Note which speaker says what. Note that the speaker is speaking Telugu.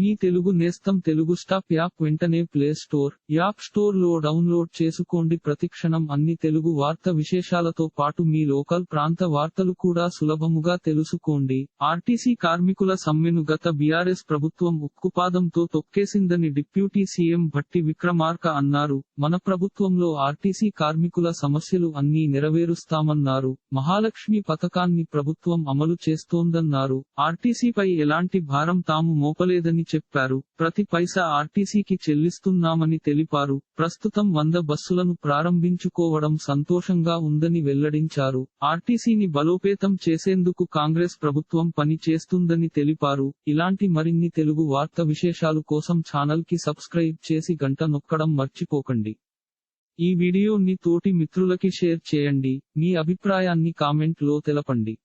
Speaker 1: మీ తెలుగు నేస్తం తెలుగు స్టాప్ యాప్ వెంటనే ప్లే స్టోర్ యాప్ స్టోర్లో డౌన్లోడ్ చేసుకోండి. ప్రతిక్షణం అన్ని తెలుగు వార్త విశేషాలతో పాటు మీ లోకల్ ప్రాంత వార్తలు కూడా సులభముగా తెలుసుకోండి. ఆర్టీసీ కార్మికుల సమ్మెను గత బీఆర్ఎస్ ప్రభుత్వం ఉక్కుపాదంతో తొక్కేసిందని డిప్యూటీ సీఎం భట్టి విక్రమార్క అన్నారు. మన ప్రభుత్వంలో ఆర్టీసీ కార్మికుల సమస్యలు అన్నీ నెరవేరుస్తామన్నారు. మహాలక్ష్మి పథకాన్ని ప్రభుత్వం అమలు చేస్తోందన్నారు. ఆర్టీసీపై ఎలాంటి భారం తాము మోపలేదని చెప్పారు. ప్రతి పైసా ఆర్టీసీకి చెల్లిస్తున్నామని తెలిపారు. ప్రస్తుతం వంద బస్సులను ప్రారంభించుకోవడం సంతోషంగా ఉందని వెల్లడించారు. ఆర్టీసీని బలోపేతం చేసేందుకు కాంగ్రెస్ ప్రభుత్వం పని చేస్తుందని తెలిపారు. ఇలాంటి మరిన్ని తెలుగు వార్త విశేషాలు కోసం ఛానల్కి సబ్స్క్రైబ్ చేసి గంట నొక్కడం మర్చిపోకండి. ఈ వీడియోని తోటి మిత్రులకి షేర్ చేయండి. మీ అభిప్రాయాన్ని కామెంట్లో తెలపండి.